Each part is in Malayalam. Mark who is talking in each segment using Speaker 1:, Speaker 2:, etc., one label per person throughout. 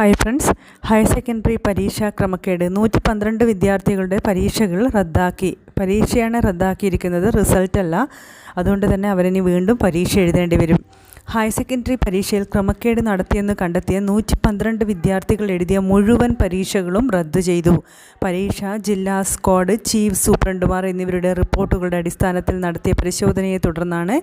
Speaker 1: Hi friends. ഹയർ സെക്കൻഡറി പരീക്ഷാ ക്രമക്കേട്. നൂറ്റി പന്ത്രണ്ട് വിദ്യാർത്ഥികളുടെ പരീക്ഷകൾ റദ്ദാക്കി. പരീക്ഷയാണ് റദ്ദാക്കിയിരിക്കുന്നത് റിസൾട്ടല്ല. അതുകൊണ്ട് തന്നെ അവരിനി വീണ്ടും പരീക്ഷ എഴുതേണ്ടി വരും. ഹയർ സെക്കൻഡറി പരീക്ഷയിൽ ക്രമക്കേട് നടത്തിയെന്ന് കണ്ടെത്തിയ നൂറ്റി പന്ത്രണ്ട് വിദ്യാർത്ഥികൾ എഴുതിയ മുഴുവൻ പരീക്ഷകളും റദ്ദു ചെയ്തു. പരീക്ഷ ജില്ലാ സ്ക്വാഡ് ചീഫ് സൂപ്രണ്ടുമാർ എന്നിവരുടെ റിപ്പോർട്ടുകളുടെ അടിസ്ഥാനത്തിൽ നടത്തിയ പരിശോധനയെ തുടർന്നാണ്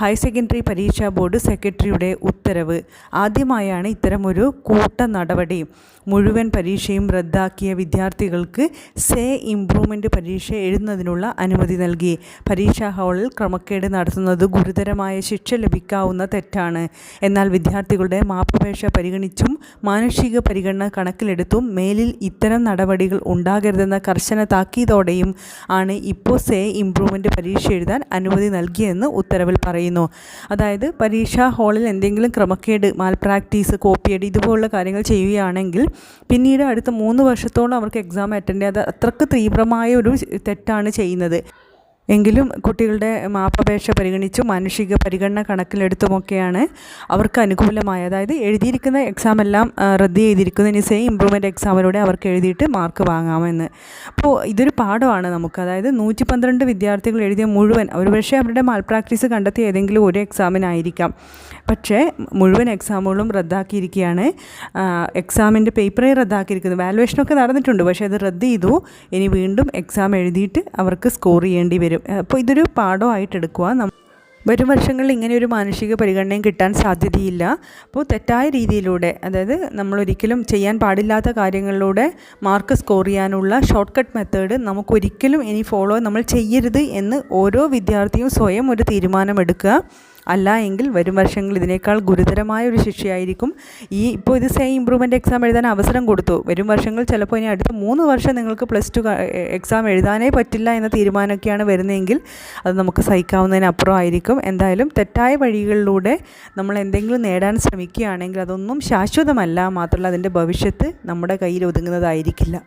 Speaker 1: ഹയർ സെക്കൻഡറി പരീക്ഷാ ബോർഡ് സെക്രട്ടറിയുടെ ഉത്തരവ്. ആദ്യമായാണ് ഇത്തരമൊരു കൂട്ട നടപടി. മുഴുവൻ പരീക്ഷയും റദ്ദാക്കിയ വിദ്യാർത്ഥികൾക്ക് സേ ഇംപ്രൂവ്മെന്റ് പരീക്ഷ എഴുതുന്നതിനുള്ള അനുമതി നൽകി. പരീക്ഷാ ഹാളിൽ ക്രമക്കേട് നടത്തുന്നത് ഗുരുതരമായ ശിക്ഷ ലഭിക്കാവുന്ന തെറ്റാണ്. എന്നാൽ വിദ്യാർത്ഥികളുടെ മാപ്പപേക്ഷ പരിഗണിച്ചും മാനുഷിക പരിഗണന കണക്കിലെടുത്തും മേലിൽ ഇത്തരം നടപടികൾ ഉണ്ടാകരുതെന്ന കർശന താക്കീതോടെയും ആണ് ഇപ്പോൾ സേ ഇംപ്രൂവ്മെന്റ് പരീക്ഷ എഴുതാൻ അനുമതി നൽകിയെന്ന് ഉത്തരവിൽ പറയുന്നു. അതായത് പരീക്ഷാ ഹാളിൽ എന്തെങ്കിലും ക്രമക്കേട് മാൽ പ്രാക്ടീസ് കോപ്പിയടി ഇതുപോലുള്ള കാര്യങ്ങൾ ചെയ്യുകയാണെങ്കിൽ പിന്നീട് അടുത്ത മൂന്ന് വർഷത്തോളം അവർക്ക് എക്സാം അറ്റൻഡ് ചെയ്യാതെ അത്രയ്ക്ക് തീവ്രമായ ഒരു തെറ്റാണ് ചെയ്യുന്നത്. എങ്കിലും കുട്ടികളുടെ മാപ്പപേക്ഷ പരിഗണിച്ചും മാനുഷിക പരിഗണന കണക്കിലെടുത്തുമൊക്കെയാണ് അവർക്ക് അനുകൂലമായ അതായത് എഴുതിയിരിക്കുന്ന എക്സാം എല്ലാം റദ്ദ് ചെയ്തിരിക്കുന്ന. ഇനി സെയിം ഇമ്പ്രൂവ്മെന്റ് എക്സാമിലൂടെ അവർക്ക് എഴുതിയിട്ട് മാർക്ക് വാങ്ങാമെന്ന്. അപ്പോൾ ഇതൊരു പാഠമാണ് നമുക്ക്. അതായത് നൂറ്റി പന്ത്രണ്ട് വിദ്യാർത്ഥികൾ എഴുതിയ മുഴുവൻ ഒരു പക്ഷേ അവരുടെ മാൽ പ്രാക്ടീസ് കണ്ടെത്തിയ ഏതെങ്കിലും ഒരു എക്സാമിനായിരിക്കാം പക്ഷേ മുഴുവൻ എക്സാമുകളും റദ്ദാക്കിയിരിക്കുകയാണ്. എക്സാമിന്റെ പേപ്പറേ റദ്ദാക്കിയിരിക്കുന്നത് വാലുവേഷനൊക്കെ നടന്നിട്ടുണ്ട്. പക്ഷേ അത് റദ്ദ് ചെയ്തു. ഇനി വീണ്ടും എക്സാം എഴുതിയിട്ട് അവർക്ക് സ്കോർ ചെയ്യേണ്ടി വരും. വരും. അപ്പോൾ ഇതൊരു പാഠമായിട്ട് എടുക്കുക വരും വർഷങ്ങളിൽ ഇങ്ങനെ ഒരു മാനുഷിക പരിഗണനയും കിട്ടാൻ സാധ്യതയില്ല. അപ്പോൾ തെറ്റായ രീതിയിലൂടെ അതായത് നമ്മൾ ഒരിക്കലും ചെയ്യാൻ പാടില്ലാത്ത കാര്യങ്ങളിലൂടെ മാർക്ക് സ്കോർ ചെയ്യാനുള്ള ഷോർട്ട് കട്ട് മെത്തേഡ് നമുക്കൊരിക്കലും ഇനി ഫോളോ നമ്മൾ ചെയ്യരുത് എന്ന് ഓരോ വിദ്യാർത്ഥിയും സ്വയം ഒരു തീരുമാനമെടുക്കുക. അല്ല എങ്കിൽ വരും വർഷങ്ങളിൽ ഇതിനേക്കാൾ ഗുരുതരമായ ഒരു ശിക്ഷയായിരിക്കും. ഈ ഇപ്പോൾ ഇത് സെയിം ഇമ്പ്രൂവ്മെന്റ് എക്സാം എഴുതാൻ അവസരം കൊടുത്തു. വരും വർഷങ്ങൾ ചിലപ്പോൾ ഇനി അടുത്ത മൂന്ന് വർഷം നിങ്ങൾക്ക് പ്ലസ് ടു എക്സാം എഴുതാനേ പറ്റില്ല എന്ന തീരുമാനമൊക്കെയാണ് വരുന്നതെങ്കിൽ അത് നമുക്ക് സഹിക്കാവുന്നതിനപ്പുറം ആയിരിക്കും എന്തായാലും തെറ്റായ വഴികളിലൂടെ നമ്മൾ എന്തെങ്കിലും നേടാൻ ശ്രമിക്കുകയാണെങ്കിൽ അതൊന്നും ശാശ്വതമല്ല. മാത്രമല്ല അതിന്റെ ഭവിഷ്യത്ത് നമ്മുടെ കയ്യിൽ ഒതുങ്ങുന്നതായിരിക്കില്ല.